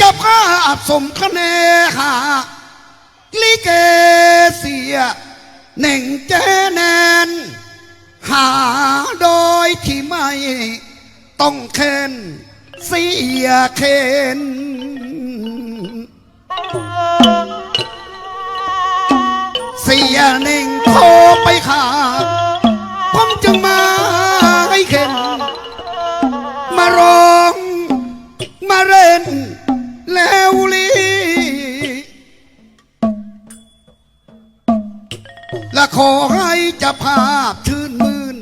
จะภาพสมคะแนหาลิเกเสียหนึ่งเจแนน หาโดยที่ไม่ต้องเค้นเสียเค้นเสียหนึ่งโทรไปขา และขอให้จะภาพชื่นมื่น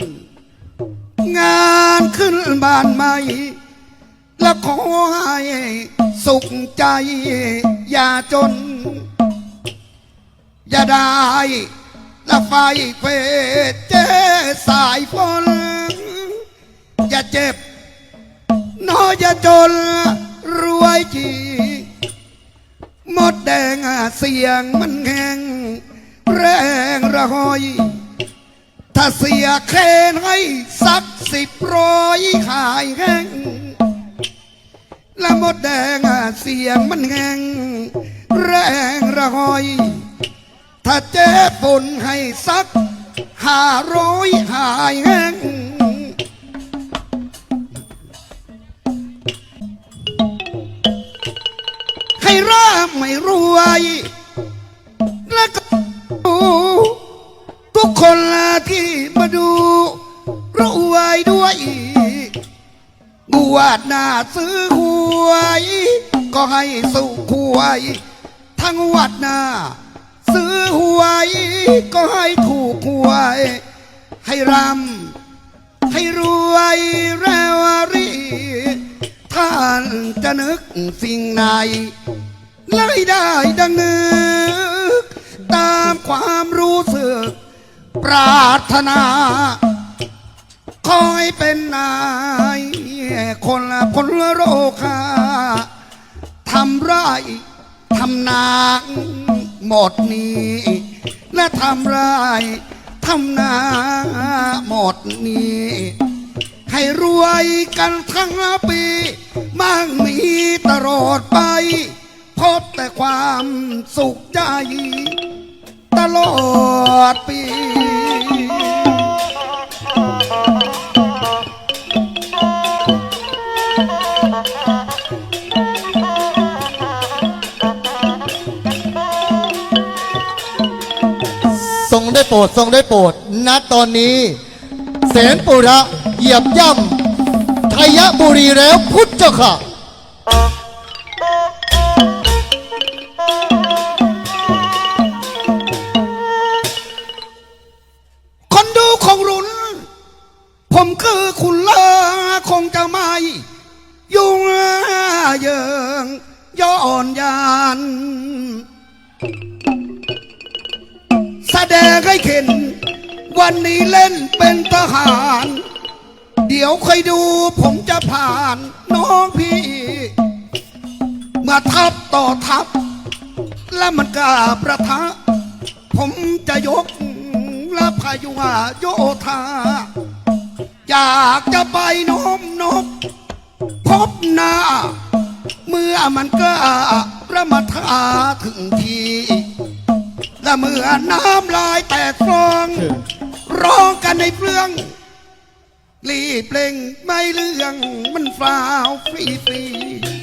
งานขึ้นบ้านใหม่ และขอให้สุขใจอย่าจน อย่าได้ และไฟเฟเจสายฝนอย่าเจ็บน้อยอย่าจนรวยจีหมดแดงเสียงมันแห ระหอย ถ้าเสียเคนให้สักสิบร้อยขายแห้งและมดแดงเสียงมันแห้งแรงระหอย ถ้าเจ๊ฝนให้สักห้าร้อยหายแห้งให้ร่ำไม่รวย ยด้วยบวชหน้าซื้อหวย ก็ให้สุขหวย ทั้งวัดหน้า ซื้อหวย ก็ให้ถูกหวย ให้รำให้รวยแรวรี ท่านจะนึกสิ่งไหนไล่ได้ดังนึก ตามความรู้สึก ปรารถนา คอยเป็นนายคนละคนละโรคาทำไรทำนาหมดนี้และทำไรทำนาหมดนี้ให้รวยกันทั้งปีมั่งมีตลอดไป พบแต่ความสุขใจ ตลอดปี ได้โปรดทรงได้โปรดณตอนนี้แสนปุระเหยียบย่ำไทยบุรีแล้วพุทธเจ้าค่ะคนดูคงรุน ผมคือคุณเลอคงจะไม่ ยุ่งเยิงย้อนยาน แดงให้เห็น วันนี้เล่นเป็นทหาร เดี๋ยวคอยดูผมจะผ่านน้องพี่ มาทับต่อทับ และมันกาประทะ ผมจะยกและพายุหาโยธา อยากจะไปโน้มนก พบหน้า เมื่อมันก็ประมาทาถึงที และเมื่อน้ำลายแตกฟอง ร้องกันในเปลือง รีบเร่งไม่เรื่องมันฟาวฟรีฟรีๆ